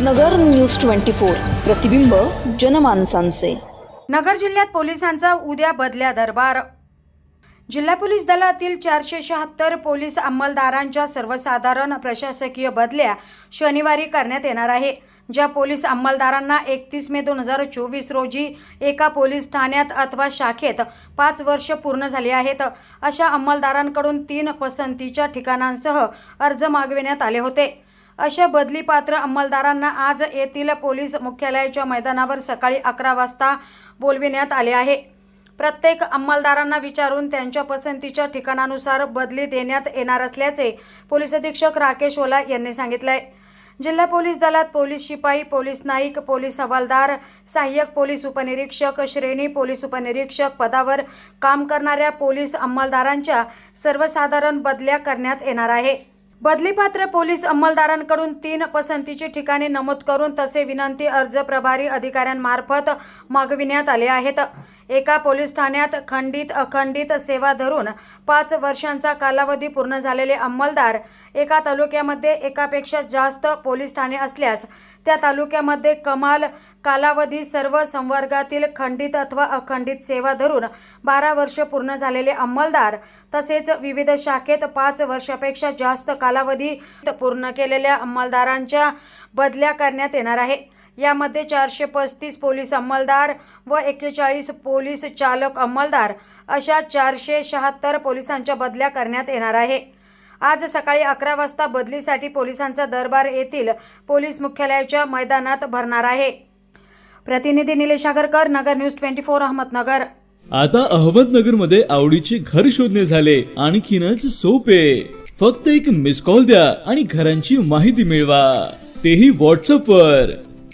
नगर news twenty four. प्रतिबिंब जनमानसांचे. नगर जिल्ह्यात पोलिसांचा उद्या बदल्या दरबार. जिल्हा पोलीस दलातील चारशे शहात्तर पोलीस अंमलदारांच्या सर्वसाधारण प्रशासकीय बदल्या शनिवारी करण्यात येणार आहे. ज्या पोलीस अंमलदारांना एकतीस मे दोन हजार चोवीस रोजी एका पोलीस ठाण्यात अथवा शाखेत पाच वर्ष पूर्ण झाली आहेत. अशा अंमलदारांकडून तीन पसंतीच्या ठिकाणांसह अर्ज मागविण्यात आले होते. अशा बदलीपात्र अंमलदारांना आज येथील पोलीस मुख्यालयाच्या मैदानावर सकाळी अकरा वाजता बोलविण्यात आले आहे. प्रत्येक अंमलदारांना विचारून त्यांच्या पसंतीच्या ठिकाणानुसार बदली देण्यात येणार असल्याचे पोलीस अधीक्षक राकेश ओला यांनी सांगितलंय. जिल्हा पोलीस दलात पोलीस शिपाई पोलीस नाईक पोलीस हवालदार सहाय्यक पोलीस उपनिरीक्षक श्रेणी पोलीस उपनिरीक्षक पदावर काम करणाऱ्या पोलीस अंमलदारांच्या सर्वसाधारण बदल्या करण्यात येणार आहे. बदलीपात्र पोलीस अंमलदारांकडून तीन पसंतीची ठिकाणे नमूद करून तसे विनंती अर्ज प्रभारी अधिकाऱ्यांमार्फत मागविण्यात आले आहेत. एका पोलीस ठाण्यात खंडित अखंडित सेवा धरून पाच वर्षांचा कालावधी पूर्ण झालेले अंमलदार एका तालुक्यामध्ये एकापेक्षा जास्त पोलीस ठाणे असल्यास त्या तालुक्यामध्ये कमाल कालावधी सर्व संवर्गातील खंडित अथवा अखंडित सेवा धरून बारा वर्ष पूर्ण झालेले अंमलदार तसेच विविध शाखेत पाच वर्षापेक्षा जास्त कालावधी पूर्ण केलेल्या अंमलदारांच्या बदल्या करण्यात येणार आहे. यामध्ये चारशे पस्तीस पोलीस अंमलदार व एक्केचाळीस पोलीस चालक अंमलदार अशा चारशे शहात्तर पोलिसांच्या बदल्या करण्यात येणार आहे. आज सकाळी अकरा वाजता बदलीसाठी पोलिसांचा दरबार येथील पोलीस मुख्यालयाच्या मैदानात भरणार आहे. प्रतिनिधी Nilesh Agarkar Nagar news twenty four Ahmednagar. आता अहमदनगरमध्ये आवडीचे घर शोधणे झाले. आणखीनच सोपे. फक्त एक मिस कॉल द्या आणि घरांची माहिती मिळवा. तेही व्हॉट्सअप वर.